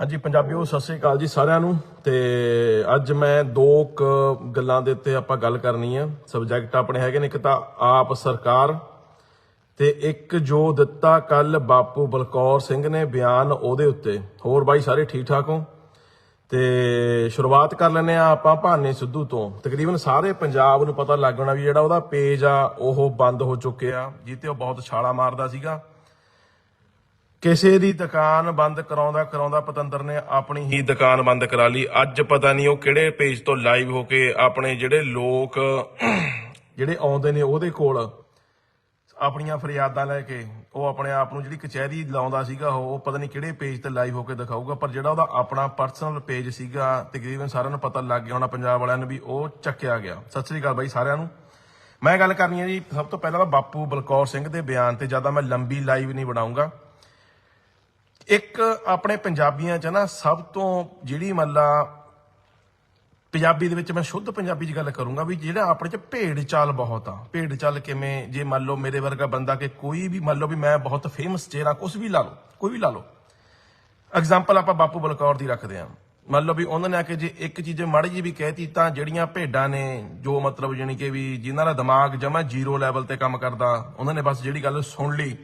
ਹਾਂਜੀ, ਪੰਜਾਬੀਓ, ਸਤਿ ਸ੍ਰੀ ਅਕਾਲ ਜੀ ਸਾਰਿਆਂ ਨੂੰ। ਤੇ ਅੱਜ ਮੈਂ ਦੋ ਕ ਗੱਲਾਂ ਦੇ ਉੱਤੇ ਆਪਾਂ ਗੱਲ ਕਰਨੀ ਆ। ਸਬਜੈਕਟ ਆਪਣੇ ਹੈਗੇ ਨੇ ਇੱਕ ਤਾਂ ਆਪ ਸਰਕਾਰ ਤੇ ਇੱਕ ਜੋ ਦਿੱਤਾ ਕੱਲ ਬਾਪੂ ਬਲਕੌਰ ਸਿੰਘ ਨੇ ਬਿਆਨ ਉਹਦੇ ਉੱਤੇ। ਹੋਰ ਬਾਈ ਸਾਰੇ ਠੀਕ ਠਾਕ ਹੋ? ਤੇ ਸ਼ੁਰੂਆਤ ਕਰ ਲੈਨੇ ਆ ਆਪਾਂ ਭਾਨੇ ਸਿੱਧੂ ਤੋਂ। ਤਕਰੀਬਨ ਸਾਰੇ ਪੰਜਾਬ ਨੂੰ ਪਤਾ ਲੱਗਣਾ ਵੀ ਜਿਹੜਾ ਉਹਦਾ ਪੇਜ ਆ, ਉਹ ਬੰਦ ਹੋ ਚੁੱਕਿਆ। ਜਿੱਤੇ ਉਹ ਬਹੁਤ ਛਾਲਾ ਮਾਰਦਾ ਸੀਗਾ। ਕਿਸੇ ਦੀ ਦੁਕਾਨ ਬੰਦ ਕਰਾਉਂਦਾ ਕਰਾਉਂਦਾ ਪਤੰਦਰ ਨੇ ਆਪਣੀ ਹੀ ਦੁਕਾਨ ਬੰਦ ਕਰਾ ਲਈ। ਅੱਜ ਪਤਾ ਨਹੀਂ ਉਹ ਕਿਹੜੇ ਪੇਜ ਤੋਂ ਲਾਈਵ ਹੋ ਕੇ ਆਪਣੇ ਜਿਹੜੇ ਲੋਕ, ਜਿਹੜੇ ਆਉਂਦੇ ਨੇ ਉਹਦੇ ਕੋਲ ਆਪਣੀਆਂ ਫਰਿਆਦਾਂ ਲੈ ਕੇ, ਉਹ ਆਪਣੇ ਆਪ ਨੂੰ ਜਿਹੜੀ ਕਚਹਿਰੀ ਲਾਉਂਦਾ ਸੀਗਾ ਉਹ ਉਹ ਪਤਾ ਨਹੀਂ ਕਿਹੜੇ ਪੇਜ ਤੇ ਲਾਈਵ ਹੋ ਕੇ ਦਿਖਾਊਗਾ, ਪਰ ਜਿਹੜਾ ਉਹਦਾ ਆਪਣਾ ਪਰਸਨਲ ਪੇਜ ਸੀਗਾ, ਤਕਰੀਬਨ ਸਾਰਿਆਂ ਨੂੰ ਪਤਾ ਲੱਗ ਗਿਆ ਹੋਣਾ ਪੰਜਾਬ ਵਾਲਿਆਂ ਨੂੰ ਵੀ ਉਹ ਚੱਕਿਆ ਗਿਆ। ਸਤਿ ਸ੍ਰੀ ਅਕਾਲ ਬਾਈ ਸਾਰਿਆਂ ਨੂੰ। ਮੈਂ ਗੱਲ ਕਰਨੀ ਹੈ ਜੀ, ਸਭ ਤੋਂ ਪਹਿਲਾਂ ਤਾਂ ਬਾਪੂ ਬਲਕੌਰ ਸਿੰਘ ਦੇ ਬਿਆਨ ਤੇ, ਜ਼ਿਆਦਾ ਮੈਂ ਲੰਬੀ ਲਾਈਵ ਨਹੀਂ ਬਣਾਉਂਗਾ। ਇੱਕ ਆਪਣੇ ਪੰਜਾਬੀਆਂ ਚ ਨਾ ਸਭ ਤੋਂ ਜਿਹੜੀ ਮੱਲਾ ਪੰਜਾਬੀ ਦੇ ਵਿੱਚ ਮੈਂ ਸ਼ੁੱਧ ਪੰਜਾਬੀ 'ਚ ਗੱਲ ਕਰੂੰਗਾ ਵੀ ਜਿਹੜਾ ਆਪਣੇ 'ਚ ਭੇਡ ਚਾਲ ਬਹੁਤ ਆ। ਭੇਡ ਚਾਲ ਕਿਵੇਂ, ਜੇ ਮੰਨ ਲਓ ਮੇਰੇ ਵਰਗਾ ਬੰਦਾ ਕਿ ਕੋਈ ਵੀ ਮੰਨ ਲਓ ਵੀ ਮੈਂ ਬਹੁਤ ਫੇਮਸ ਚਿਹਰਾ ਕੁਝ ਵੀ ਲਾ ਲਓ, ਕੋਈ ਵੀ ਲਾ ਲਓ। ਐਗਜ਼ਾਮਪਲ ਆਪਾਂ ਬਾਪੂ ਬਲਕੌਰ ਦੀ ਰੱਖਦੇ ਹਾਂ ਮੰਨ ਲਓ ਵੀ ਉਹਨਾਂ ਨੇ ਆ ਕੇ ਜੇ ਇੱਕ ਚੀਜ਼ ਮਾੜੀ ਜੀ ਵੀ ਕਹਿਤੀ ਤਾਂ ਜਿਹੜੀਆਂ ਭੇਡਾਂ ਨੇ, ਜੋ ਮਤਲਬ ਜਾਣੀ ਕਿ ਵੀ ਜਿਨ੍ਹਾਂ ਦਾ ਦਿਮਾਗ ਜਮਾ ਜ਼ੀਰੋ ਲੈਵਲ ਤੇ ਕੰਮ ਕਰਦਾ, ਉਹਨਾਂ ਨੇ ਬਸ ਜਿਹੜੀ ਗੱਲ ਸੁਣ ਲਈ।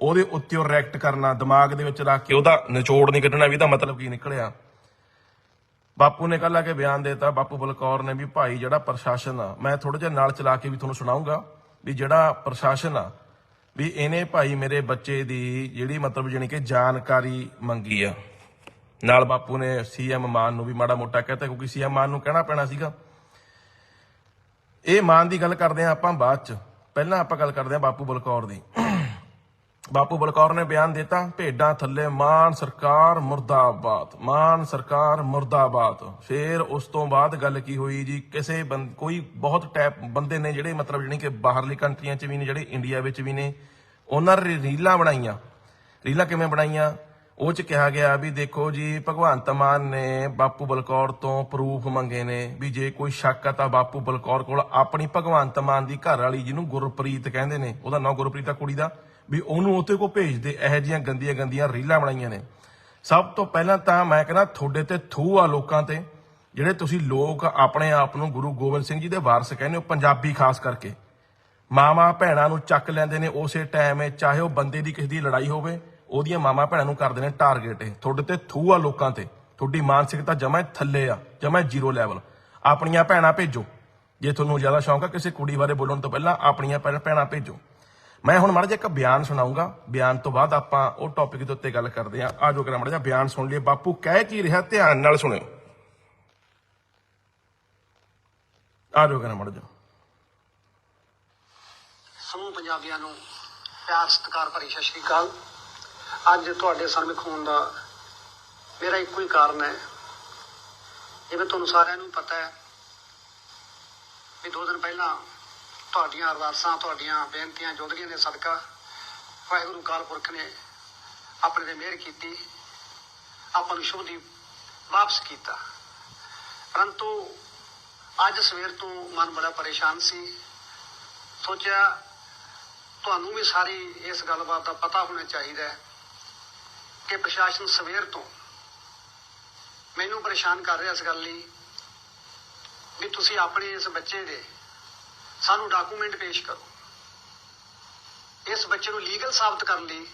ਉਹਦੇ ਉੱਤੇ ਉਹ ਰਿਐਕਟ ਕਰਨਾ, ਦਿਮਾਗ ਦੇ ਵਿੱਚ ਰੱਖ ਕੇ ਉਹਦਾ ਨਿਚੋੜ ਨਹੀਂ ਕੱਢਣਾ ਵੀ ਇਹਦਾ ਮਤਲਬ ਕੀ ਨਿਕਲਿਆ। ਬਾਪੂ ਨੇ ਕੱਲ ਆ ਕੇ ਬਿਆਨ ਦਿੱਤਾ, ਬਾਪੂ ਬਲਕੌਰ ਨੇ ਵੀ ਭਾਈ ਜਿਹੜਾ ਪ੍ਰਸ਼ਾਸਨ ਆ, ਮੈਂ ਥੋੜਾ ਜਿਹਾ ਨਾਲ ਚਲਾ ਕੇ ਵੀ ਤੁਹਾਨੂੰ ਸੁਣਾਉਂਗਾ ਵੀ ਜਿਹੜਾ ਪ੍ਰਸ਼ਾਸਨ ਆ, ਵੀ ਇਹਨੇ ਭਾਈ ਮੇਰੇ ਬੱਚੇ ਦੀ ਜਿਹੜੀ ਮਤਲਬ ਜਾਣੀ ਕਿ ਜਾਣਕਾਰੀ ਮੰਗੀ ਆ। ਨਾਲ ਬਾਪੂ ਨੇ ਸੀਐਮ ਮਾਨ ਨੂੰ ਵੀ ਮਾੜਾ ਮੋਟਾ ਕਹਤਾ, ਕਿਉਂਕਿ ਸੀਐਮ ਮਾਨ ਨੂੰ ਕਹਿਣਾ ਪੈਣਾ ਸੀਗਾ। ਇਹ ਮਾਨ ਦੀ ਗੱਲ ਕਰਦੇ ਆ ਆਪਾਂ ਬਾਅਦ ਚ, ਪਹਿਲਾਂ ਆਪਾਂ ਗੱਲ ਕਰਦੇ ਆ ਬਾਪੂ ਬਲਕੌਰ ਦੀ। ਬਾਪੂ ਬਲਕੌਰ ਨੇ ਬਿਆਨ ਦਿੱਤਾ, ਭੇਡਾਂ ਥੱਲੇ ਮਾਨ ਸਰਕਾਰ ਮੁਰਦਾਬਾਦ, ਮਾਨ ਸਰਕਾਰ ਮੁਰਦਾਬਾਦ। ਫਿਰ ਉਸ ਤੋਂ ਬਾਅਦ ਗੱਲ ਕੀ ਹੋਈ ਜੀ? ਕਿਸੇ ਬੰ- ਕੋਈ ਬਹੁਤ ਟੈਪ ਬੰਦੇ ਨੇ ਜਿਹੜੇ ਮਤਲਬ ਜਿਹੜੀ ਕਿ ਬਾਹਰਲੀ ਕੰਟਰੀਆਂ 'ਚ ਵੀ ਨੇ, ਜਿਹੜੇ ਇੰਡੀਆ ਵਿੱਚ ਵੀ ਨੇ, ਉਹਨਾਂ ਨੇ ਰੀਲਾਂ ਬਣਾਈਆਂ। ਰੀਲਾਂ ਕਿਵੇਂ ਬਣਾਈਆਂ? ਉਹ 'ਚ ਕਿਹਾ ਗਿਆ ਵੀ ਦੇਖੋ ਜੀ, ਭਗਵੰਤ ਮਾਨ ਨੇ ਬਾਪੂ ਬਲਕੌਰ ਤੋਂ ਪ੍ਰੂਫ ਮੰਗੇ ਨੇ ਵੀ ਜੇ ਕੋਈ ਸ਼ੱਕ ਆ ਤਾਂ ਬਾਪੂ ਬਲਕੌਰ ਕੋਲ ਆਪਣੀ ਭਗਵੰਤ ਮਾਨ ਦੀ ਘਰ ਵਾਲੀ ਜਿਹਨੂੰ ਗੁਰਪ੍ਰੀਤ ਕਹਿੰਦੇ ਨੇ, ਉਹਦਾ ਨਾਂ ਗੁਰਪ੍ਰੀਤ ਆ ਕੁੜੀ ਦਾ। ਵੀ ਉਹਨੂੰ ਉੱਥੇ ਕੋ ਭੇਜਦੇ, ਇਹੋ ਜਿਹੀਆਂ ਗੰਦੀਆਂ ਗੰਦੀਆਂ ਰੀਲਾਂ ਬਣਾਈਆਂ ਨੇ। ਸਭ ਤੋਂ ਪਹਿਲਾਂ ਤਾਂ ਮੈਂ ਕਹਿੰਦਾ, ਤੁਹਾਡੇ ਤੇ ਥੂ ਆ ਲੋਕਾਂ ਤੇ, ਜਿਹੜੇ ਤੁਸੀਂ ਲੋਕ ਆਪਣੇ ਆਪ ਨੂੰ ਗੁਰੂ ਗੋਬਿੰਦ ਸਿੰਘ ਜੀ ਦੇ ਵਾਰਸ ਕਹਿੰਦੇ ਹੋ, ਪੰਜਾਬੀ ਖਾਸ ਕਰਕੇ। ਮਾਮਾ ਭੈਣਾਂ ਨੂੰ ਚੱਕ ਲੈਂਦੇ ਨੇ ਉਸੇ ਟਾਈਮ 'ਤੇ ਚਾਹੇ ਉਹ ਬੰਦੇ ਦੀ ਕਿਸੇ ਦੀ ਲੜਾਈ ਹੋਵੇ, ਉਹਦੀਆਂ ਮਾਮਾ ਭੈਣਾਂ ਨੂੰ ਕਰਦੇ ਨੇ ਟਾਰਗੇਟ ਇਹ ਤੁਹਾਡੇ ਤੇ ਥੂ ਆ ਲੋਕਾਂ ਤੇ। ਤੁਹਾਡੀ ਮਾਨਸਿਕਤਾ ਜਮਾ ਥੱਲੇ ਆ, ਜਮਾ ਜ਼ੀਰੋ ਲੈਵਲ ਆਪਣੀਆਂ ਭੈਣਾਂ ਭੇਜੋ। ਜੇ ਤੁਹਾਨੂੰ ਜ਼ਿਆਦਾ ਸ਼ੌਂਕ ਆ, ਕਿਸੇ ਕੁੜੀ ਬਾਰੇ ਬੋਲਣ ਤੋਂ ਪਹਿਲਾਂ ਆਪਣੀਆਂ ਭੈਣ- ਭੈਣਾਂ ਭੇਜੋ। ਮੈਂ ਹੁਣ ਮਾੜਾ ਜਿਹਾ ਇੱਕ ਬਿਆਨ ਸੁਣਾਉਂਗਾ। ਬਿਆਨ ਤੋਂ ਬਾਅਦ ਆਪਾਂ ਉਹ ਟੌਪਿਕ ਦੇ ਉੱਤੇ ਗੱਲ ਕਰਦੇ ਆ ਆ ਕਰਾਂ ਮਾੜਾ ਜਿਹਾ ਬਿਆਨ ਸੁਣ ਲਈਏ। ਬਾਪੂ, ਕਹਿ ਕੀ ਰਿਹਾ? ਧਿਆਨ ਨਾਲ ਸੁਣਿਓ। ਆ ਕਰਾਂ ਮਾੜਾ ਜਿਹਾ। ਸਮੂਹ ਪੰਜਾਬੀਆਂ ਨੂੰ ਪਿਆਰ, ਸਤਿਕਾਰ ਭਰੀ ਸਤਿ ਸ਼੍ਰੀ ਅਕਾਲ। ਅੱਜ ਤੁਹਾਡੇ ਸਾਹਮਣੇ ਖੋਣ ਦਾ ਮੇਰਾ ਇੱਕੋ ਹੀ ਕਾਰਨ ਹੈ। ਜਿਵੇਂ ਤੁਹਾਨੂੰ ਸਾਰਿਆਂ ਨੂੰ ਪਤਾ ਹੈ ਵੀ ਦੋ ਦਿਨ ਪਹਿਲਾਂ ਤੁਹਾਡੀਆਂ ਅਰਦਾਸਾਂ, ਤੁਹਾਡੀਆਂ ਬੇਨਤੀਆਂ ਜੁਦਗੀਆਂ ਦੇ ਸਦਕਾ ਵਾਹਿਗੁਰੂ ਕਾਲ ਪੁਰਖ ਨੇ ਆਪਣੇ ਤੇ ਮਿਹਰ ਕੀਤੀ, ਆਪਾਂ ਨੂੰ ਸ਼ੁਭ ਦੀ ਵਾਪਸ ਕੀਤਾ। ਪਰੰਤੂ ਅੱਜ ਸਵੇਰ ਤੋਂ ਮਨ ਬੜਾ ਪਰੇਸ਼ਾਨ ਸੀ। ਸੋਚਿਆ ਤੁਹਾਨੂੰ ਵੀ ਸਾਰੀ ਇਸ ਗੱਲਬਾਤ ਦਾ ਪਤਾ ਹੋਣਾ ਚਾਹੀਦਾ ਹੈ ਕਿ ਪ੍ਰਸ਼ਾਸਨ ਸਵੇਰ ਤੋਂ ਮੈਨੂੰ ਪਰੇਸ਼ਾਨ ਕਰ ਰਿਹਾ ਇਸ ਗੱਲ ਲਈ ਵੀ ਤੁਸੀਂ ਆਪਣੇ ਇਸ ਬੱਚੇ ਦੇ ਸਾਨੂੰ ਡਾਕੂਮੈਂਟ ਪੇਸ਼ ਕਰੋ। ਇਸ ਬੱਚੇ ਨੂੰ ਲੀਗਲ ਸਾਬਤ ਕਰਨ ਲਈ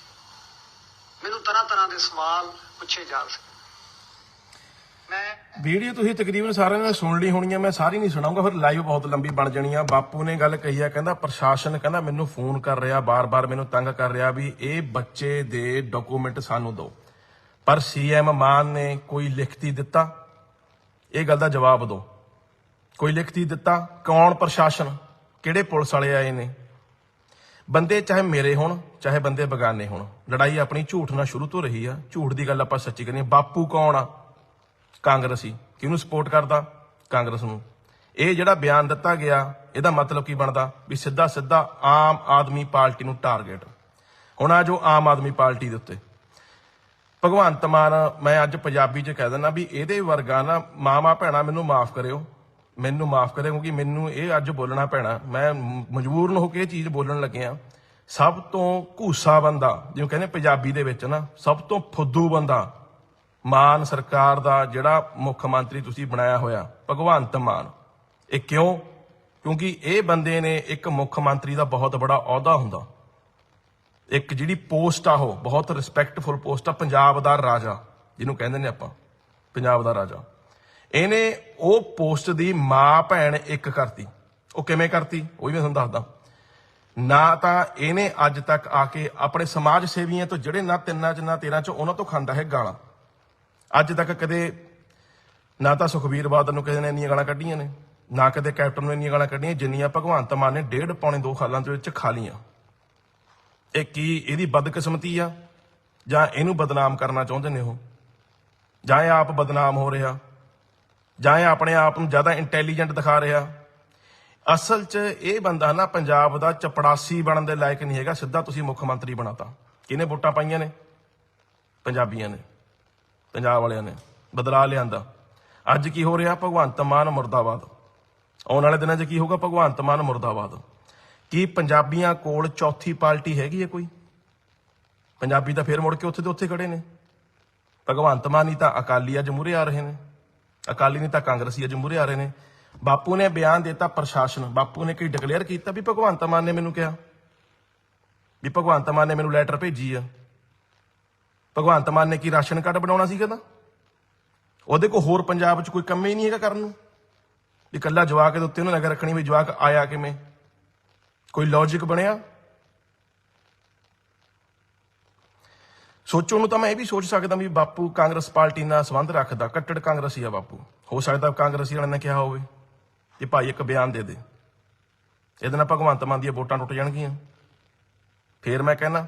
ਮੈਨੂੰ ਤਰ੍ਹਾਂ ਤਰ੍ਹਾਂ ਦੇ ਸਵਾਲ ਪੁੱਛੇ ਜਾ ਸਕਦੇ ਵੀਡੀਓ ਤੁਸੀਂ ਤਕਰੀਬਨ ਸਾਰਿਆਂ ਨੇ ਸੁਣ ਲਈ ਹੋਣੀ ਆ, ਮੈਂ ਸਾਰੀ ਨਹੀਂ ਸੁਣਾਉਂਗਾ, ਫਿਰ ਲਾਈਵ ਬਹੁਤ ਲੰਬੀ ਬਣ ਜਾਣੀ ਆ। ਬਾਪੂ ਨੇ ਗੱਲ ਕਹੀ ਆ, ਕਹਿੰਦਾ ਪ੍ਰਸ਼ਾਸਨ ਕਹਿੰਦਾ ਮੈਨੂੰ ਫੋਨ ਕਰ ਰਿਹਾ, ਬਾਰ-ਬਾਰ ਮੈਨੂੰ ਤੰਗ ਕਰ ਰਿਹਾ ਵੀ ਇਹ ਬੱਚੇ ਦੇ ਡਾਕੂਮੈਂਟ ਸਾਨੂੰ ਦਿਓ। ਪਰ ਸੀਐਮ ਮਾਨ ਨੇ ਕੋਈ ਲਿਖਤੀ ਦਿੱਤਾ? ਇਹ ਗੱਲ ਦਾ ਜਵਾਬ ਦਿਓ। ਕੋਈ ਲਿਖਤੀ ਦਿੱਤਾ? ਕੌਣ ਪ੍ਰਸ਼ਾਸਨ? ਕਿਹੜੇ ਪੁਲਿਸ ਵਾਲੇ ਆਏ ਨੇ? ਬੰਦੇ ਚਾਹੇ ਮੇਰੇ ਹੋਣ, ਚਾਹੇ ਬੰਦੇ ਬਗਾਨੇ ਹੋਣ। ਲੜਾਈ ਆਪਣੀ ਝੂਠ ਨਾਲ ਸ਼ੁਰੂ ਤੋਂ ਰਹੀ ਆ। ਝੂਠ ਦੀ ਗੱਲ ਆਪਾਂ ਸੱਚੀ ਕਰਨੀ ਬਾਪੂ ਕੌਣ ਆ? ਕਾਂਗਰਸੀ। ਕਿਹਨੂੰ ਸਪੋਰਟ ਕਰਦਾ? ਕਾਂਗਰਸ ਨੂੰ। ਇਹ ਜਿਹੜਾ ਬਿਆਨ ਦਿੱਤਾ ਗਿਆ, ਇਹਦਾ ਮਤਲਬ ਕੀ ਬਣਦਾ? ਵੀ ਸਿੱਧਾ ਸਿੱਧਾ ਆਮ ਆਦਮੀ ਪਾਰਟੀ ਨੂੰ ਟਾਰਗੇਟ ਹੁਣ ਆ ਜੋ ਆਮ ਆਦਮੀ ਪਾਰਟੀ ਦੇ ਉੱਤੇ। ਭਗਵੰਤ ਮਾਨ, ਮੈਂ ਅੱਜ ਪੰਜਾਬੀ 'ਚ ਕਹਿ ਦਿੰਦਾ ਵੀ ਇਹਦੇ ਵਰਗਾ ਨਾ ਮਾਮਾ ਭੈਣਾ ਮੈਨੂੰ ਮਾਫ ਕਰਿਓ। ਮੈਨੂੰ ਮਾਫ ਕਰਿਓ ਕਿਉਂਕਿ ਮੈਨੂੰ ਇਹ ਅੱਜ ਬੋਲਣਾ ਪੈਣਾ। ਮੈਂ ਮਜਬੂਰਨ ਹੋ ਕੇ ਇਹ ਚੀਜ਼ ਬੋਲਣ ਲੱਗਿਆ। ਸਭ ਤੋਂ ਘੂਸਾ ਬੰਦਾ, ਜਿਵੇਂ ਕਹਿੰਦੇ ਪੰਜਾਬੀ ਦੇ ਵਿੱਚ ਨਾ, ਸਭ ਤੋਂ ਫੁੱਦੂ ਬੰਦਾ ਮਾਨ ਸਰਕਾਰ ਦਾ ਜਿਹੜਾ ਮੁੱਖ ਮੰਤਰੀ ਤੁਸੀਂ ਬਣਾਇਆ ਹੋਇਆ, ਭਗਵੰਤ ਮਾਨ। ਇਹ ਕਿਉਂ? ਕਿਉਂਕਿ ਇਹ ਬੰਦੇ ਨੇ ਇੱਕ ਮੁੱਖ ਮੰਤਰੀ ਦਾ ਬਹੁਤ ਬੜਾ ਅਹੁਦਾ ਹੁੰਦਾ। ਇੱਕ ਜਿਹੜੀ ਪੋਸਟ ਆ ਉਹ, ਬਹੁਤ ਰਿਸਪੈਕਟਫੁਲ ਪੋਸਟ ਆ, ਪੰਜਾਬ ਦਾ ਰਾਜਾ, ਜਿਹਨੂੰ ਕਹਿੰਦੇ ਨੇ ਆਪਾਂ, ਪੰਜਾਬ ਦਾ ਰਾਜਾ। ਇਹਨੇ ਉਹ ਪੋਸਟ ਦੀ ਮਾਂ ਭੈਣ ਇੱਕ ਕਰਤੀ। ਉਹ ਕਿਵੇਂ ਕਰਤੀ? ਉਹ ਵੀ ਮੈਂ ਤੁਹਾਨੂੰ ਦੱਸਦਾ। ਨਾ ਤਾਂ ਇਹਨੇ ਅੱਜ ਤੱਕ ਆ ਕੇ ਆਪਣੇ ਸਮਾਜ ਸੇਵੀਆਂ ਤੋਂ ਜਿਹੜੇ ਨਾ ਤਿੰਨਾਂ ਚ ਨਾ ਤੇਰਾਂ ਚ ਉਹਨਾਂ ਤੋਂ ਖਾਂਦਾ ਹੈ ਗਾਲਾਂ। ਅੱਜ ਤੱਕ ਕਦੇ ਨਾ ਤਾਂ ਸੁਖਬੀਰ ਬਾਦਲ ਨੂੰ ਕਿਸੇ ਨੇ ਇੰਨੀਆਂ ਗਾਲਾਂ ਕੱਢੀਆਂ ਨੇ, ਨਾ ਕਦੇ ਕੈਪਟਨ ਨੂੰ ਇੰਨੀਆਂ ਗਾਲਾਂ ਕੱਢੀਆਂ, ਜਿੰਨੀਆਂ ਭਗਵੰਤ ਮਾਨ ਨੇ ਡੇਢ ਪੌਣੇ ਦੋ ਸਾਲਾਂ ਦੇ ਵਿੱਚ ਖਾ ਲੀਆਂ ਇਹ ਕੀ ਇਹਦੀ ਬਦਕਿਸਮਤੀ ਆ? ਜਾਂ ਇਹਨੂੰ ਬਦਨਾਮ ਕਰਨਾ ਚਾਹੁੰਦੇ ਨੇ ਉਹ? ਜਾਂ ਇਹ ਆਪ ਬਦਨਾਮ ਹੋ ਰਿਹਾ? ਜਾਂ ਇਹ ਆਪਣੇ ਆਪ ਨੂੰ ਜ਼ਿਆਦਾ ਇੰਟੈਲੀਜੈਂਟ ਦਿਖਾ ਰਿਹਾ। ਅਸਲ 'ਚ ਇਹ ਬੰਦਾ ਨਾ ਪੰਜਾਬ ਦਾ ਚਪੜਾਸੀ ਬਣਨ ਦੇ ਲਾਇਕ ਨਹੀਂ ਹੈਗਾ, ਸਿੱਧਾ ਤੁਸੀਂ ਮੁੱਖ ਮੰਤਰੀ ਬਣਾਤਾ ਕਿਹਨੇ ਵੋਟਾਂ ਪਾਈਆਂ ਨੇ? ਪੰਜਾਬੀਆਂ ਨੇ, ਪੰਜਾਬ ਵਾਲਿਆਂ ਨੇ ਬਦਲਾ ਲਿਆਂਦਾ। ਅੱਜ ਕੀ ਹੋ ਰਿਹਾ? ਭਗਵੰਤ ਮਾਨ ਮੁਰਦਾਬਾਦ। ਆਉਣ ਵਾਲੇ ਦਿਨਾਂ 'ਚ ਕੀ ਹੋਊਗਾ? ਭਗਵੰਤ ਮਾਨ ਮੁਰਦਾਬਾਦ। ਕੀ ਪੰਜਾਬੀਆਂ ਕੋਲ ਚੌਥੀ ਪਾਰਟੀ ਹੈਗੀ ਹੈ ਕੋਈ? ਪੰਜਾਬੀ ਤਾਂ ਫੇਰ ਮੁੜ ਕੇ ਉੱਥੇ ਦੇ ਉੱਥੇ ਖੜੇ ਨੇ। ਭਗਵੰਤ ਮਾਨ ਹੀ ਤਾਂ ਅਕਾਲੀ ਅੱਜ ਮੂਹਰੇ ਆ ਰਹੇ ਨੇ। ਅਕਾਲੀ ਨਹੀਂ ਤਾਂ ਕਾਂਗਰਸੀ ਅੱਜ ਮੂਹਰੇ ਆ ਰਹੇ ਨੇ। ਬਾਪੂ ਨੇ ਬਿਆਨ ਦਿੱਤਾ ਪ੍ਰਸ਼ਾਸਨ। ਬਾਪੂ ਨੇ ਕੀ ਡਿਕਲੇਅਰ ਕੀਤਾ ਵੀ ਭਗਵੰਤ ਮਾਨ ਨੇ ਮੈਨੂੰ ਕਿਹਾ? ਵੀ ਭਗਵੰਤ ਮਾਨ ਨੇ ਮੈਨੂੰ ਲੈਟਰ ਭੇਜੀ ਆ। ਭਗਵੰਤ ਮਾਨ ਨੇ ਕੀ ਰਾਸ਼ਨ ਕਾਰਡ ਬਣਾਉਣਾ ਸੀ ਕਹਿੰਦਾ? ਉਹਦੇ ਕੋ ਹੋਰ ਪੰਜਾਬ 'ਚ ਕੋਈ ਕੰਮ ਹੀ ਨਹੀਂ ਹੈਗਾ ਕਰਨ ਨੂੰ। ਵੀ ਕੱਲਾ ਜਵਾਕ ਦੇ ਉੱਤੇ ਉਹਨੂੰ ਨਜ਼ਰ ਰੱਖਣੀ ਵੀ ਜਵਾਕ ਆਇਆ ਕਿਵੇਂ? ਕੋਈ ਲੌਜੀਕ ਬਣਿਆ? ਸੋਚੋ ਨੂੰ ਤਾਂ ਮੈਂ ਇਹ ਵੀ ਸੋਚ ਸਕਦਾ ਵੀ ਬਾਪੂ ਕਾਂਗਰਸ ਪਾਰਟੀ ਨਾਲ ਸੰਬੰਧ ਰੱਖਦਾ, ਕੱਟੜ ਕਾਂਗਰਸੀ ਆ ਬਾਪੂ। ਹੋ ਸਕਦਾ ਕਾਂਗਰਸੀ ਵਾਲਿਆਂ ਨੇ ਕਿਹਾ ਹੋਵੇ ਕਿ ਭਾਈ ਇੱਕ ਬਿਆਨ ਦੇ ਦੇ। ਇਹਦੇ ਨਾਲ ਭਗਵੰਤ ਮਾਨ ਦੀਆਂ ਵੋਟਾਂ ਟੁੱਟ ਜਾਣਗੀਆਂ। ਫੇਰ ਮੈਂ ਕਹਿੰਦਾ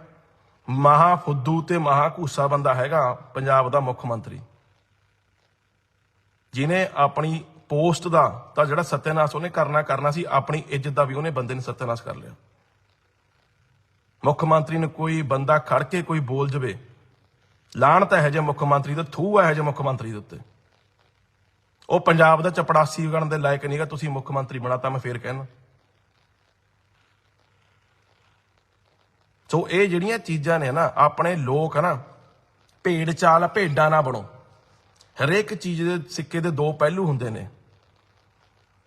ਮਹਾ ਫੁੱਦੂ ਤੇ ਮਹਾ ਘੂਸਾ ਬੰਦਾ ਹੈਗਾ ਪੰਜਾਬ ਦਾ ਮੁੱਖ ਮੰਤਰੀ। ਜਿਨੇ ਆਪਣੀ ਪੋਸਟ ਦਾ ਤਾਂ ਜਿਹੜਾ ਸਤਿਆਨਾਸ ਉਹਨੇ ਕਰਨਾ ਕਰਨਾ ਸੀ, ਆਪਣੀ ਇੱਜ਼ਤ ਦਾ ਵੀ ਉਹਨੇ ਬੰਦੇ ਨੇ ਸਤਿਆਨਾਸ ਕਰ ਲਿਆ। ਮੁੱਖ ਮੰਤਰੀ ਨੂੰ ਕੋਈ ਬੰਦਾ ਖੜ ਕੇ ਕੋਈ ਬੋਲ ਜਵੇ ਲਾਹਣਤ ਹੈ ਜੇ ਮੁੱਖ ਮੰਤਰੀ ਦਾ, ਥੂ ਹੈ ਜੇ ਮੁੱਖ ਮੰਤਰੀ ਦੇ ਉੱਤੇ। ਉਹ ਪੰਜਾਬ ਦਾ ਚਪੜਾਸੀ ਗਣ ਦੇ ਲਾਇਕ ਨਹੀਂਗਾ ਤੁਸੀਂ ਮੁੱਖ ਮੰਤਰੀ ਬਣਾਤਾ ਮੈਂ ਫੇਰ ਕਹਿਣਾ। ਸੋ ਇਹ ਜਿਹੜੀਆਂ ਚੀਜ਼ਾਂ ਨੇ ਨਾ, ਆਪਣੇ ਲੋਕ ਨਾ, ਭੇਡ ਚਾਲ ਭੇਡਾਂ ਨਾ ਬਣੋ। ਹਰੇਕ ਚੀਜ਼ ਦੇ ਸਿੱਕੇ ਦੇ ਦੋ ਪਹਿਲੂ ਹੁੰਦੇ ਨੇ।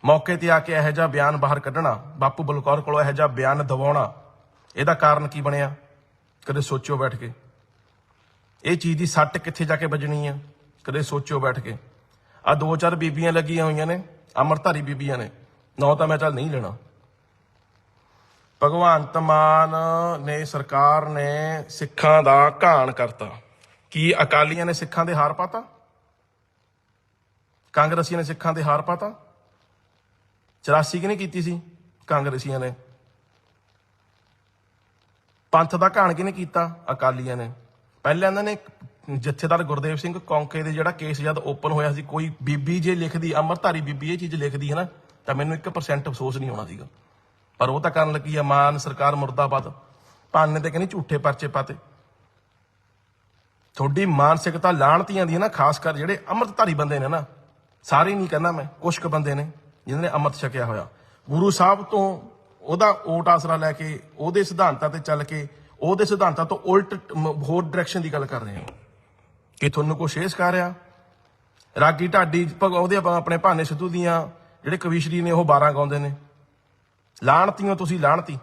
ਮੌਕੇ ਤੇ ਆ ਕੇ ਇਹੋ ਜਿਹਾ ਬਿਆਨ ਬਾਹਰ ਕੱਢਣਾ, ਬਾਪੂ ਬਲਕੌਰ ਕੋਲੋਂ ਇਹੋ ਜਿਹਾ ਬਿਆਨ ਦਵਾਉਣਾ, ਇਹਦਾ ਕਾਰਨ ਕੀ ਬਣਿਆ? ਕਦੇ ਸੋਚਿਓ ਬੈਠ ਕੇ। ਇਹ ਚੀਜ਼ ਦੀ ਸੱਟ ਕਿੱਥੇ ਜਾ ਕੇ ਵੱਜਣੀ ਆ? ਕਦੇ ਸੋਚਿਓ ਬੈਠ ਕੇ। ਆ ਦੋ ਚਾਰ ਬੀਬੀਆਂ ਲੱਗੀਆਂ ਹੋਈਆਂ ਨੇ ਅਮਰਧਾਰੀ ਬੀਬੀਆਂ ਨੇ। ਨੌ ਤਾਂ ਮੈਂ ਚੱਲ ਨਹੀਂ ਲੈਣਾ। ਭਗਵੰਤ ਮਾਨ ਨੇ ਸਰਕਾਰ ਨੇ ਸਿੱਖਾਂ ਦਾ ਘਾਣ ਕਰਤਾ। ਕੀ ਅਕਾਲੀਆਂ ਨੇ ਸਿੱਖਾਂ ਦੇ ਹਾਰ ਪਾਤਾ? ਕਾਂਗਰਸੀਆਂ ਨੇ ਸਿੱਖਾਂ ਦੇ ਹਾਰ ਪਾਤਾ? 84 ਕਿ ਕੀਤੀ ਸੀ ਕਾਂਗਰਸੀਆਂ ਨੇ? ਪੰਥ ਦਾ ਘਾਣ ਕਿਹਨੇ ਕੀਤਾ? ਅਕਾਲੀਆਂ ਨੇ। ਪਹਿਲਾਂ ਇਹਨਾਂ ਨੇ ਜਥੇਦਾਰ ਗੁਰਦੇਵ ਸਿੰਘ ਕੌਂਕੇ ਦੇ ਜਿਹੜਾ ਕੇਸ ਜਦ ਓਪਨ ਹੋਇਆ ਸੀ, ਕੋਈ ਬੀਬੀ ਜੇ ਲਿਖਦੀ ਅਮਰਧਾਰੀ ਬੀਬੀ ਇਹ ਚੀਜ਼ ਲਿਖਦੀ ਹੈ ਨਾ, ਤਾਂ ਮੈਨੂੰ 1% ਅਫਸੋਸ ਨਹੀਂ ਹੋਣਾ ਸੀਗਾ। ਪਰ ਉਹ ਤਾਂ ਕਰਨ ਲੱਗੀ ਆ, ਮਾਨ ਸਰਕਾਰ ਮੁਰਦਾਬਾਦ। ਭਾਨੇ ਤੇ ਕਹਿੰਦੀ ਝੂਠੇ ਪਰਚੇ ਪਾਤੇ। ਤੁਹਾਡੀ ਮਾਨਸਿਕਤਾ ਲਾਣਤੀਆਂ ਦੀ ਨਾ, ਖਾਸ ਕਰ ਜਿਹੜੇ ਅੰਮ੍ਰਿਤਧਾਰੀ ਬੰਦੇ ਨੇ ਨਾ, ਸਾਰੇ ਨਹੀਂ ਕਹਿੰਦਾ ਮੈਂ ਕੁਝ ਕੁ ਬੰਦੇ ਨੇ ਜਿਨ੍ਹਾਂ ਨੇ ਅੰਮ੍ਰਿਤ ਛਕਿਆ ਹੋਇਆ। ਗੁਰੂ ਸਾਹਿਬ ਤੋਂ ਉਹਦਾ ਓਟ ਆਸਰਾ ਲੈ ਕੇ, ਉਹਦੇ ਸਿਧਾਂਤਾਂ ਤੇ ਚੱਲ ਕੇ ਉਹਦੇ ਸਿਧਾਂਤਾਂ ਤੋਂ ਉਲਟ ਹੋਰ ਡਾਇਰੈਕਸ਼ਨ ਦੀ ਗੱਲ ਕਰ ਰਹੇ ਹਾਂ। ਕਿ ਤੁਹਾਨੂੰ ਕੁਛ ਇਹ ਸਿਖਾ ਰਿਹਾ। ਰਾਗੀ ਢਾਡੀ ਭਗ- ਉਹਦੇ ਆਪਾਂ ਆਪਣੇ ਭਾਨੇ ਸਿੱਧੂ ਦੀਆਂ, ਜਿਹੜੇ ਕਵੀਸ਼ਰੀ ਨੇ, ਉਹ 12 ਗਾਉਂਦੇ ਨੇ। ਲਾਣਤੀਓ ਤੁਸੀਂ, ਲਾਣਤੀ।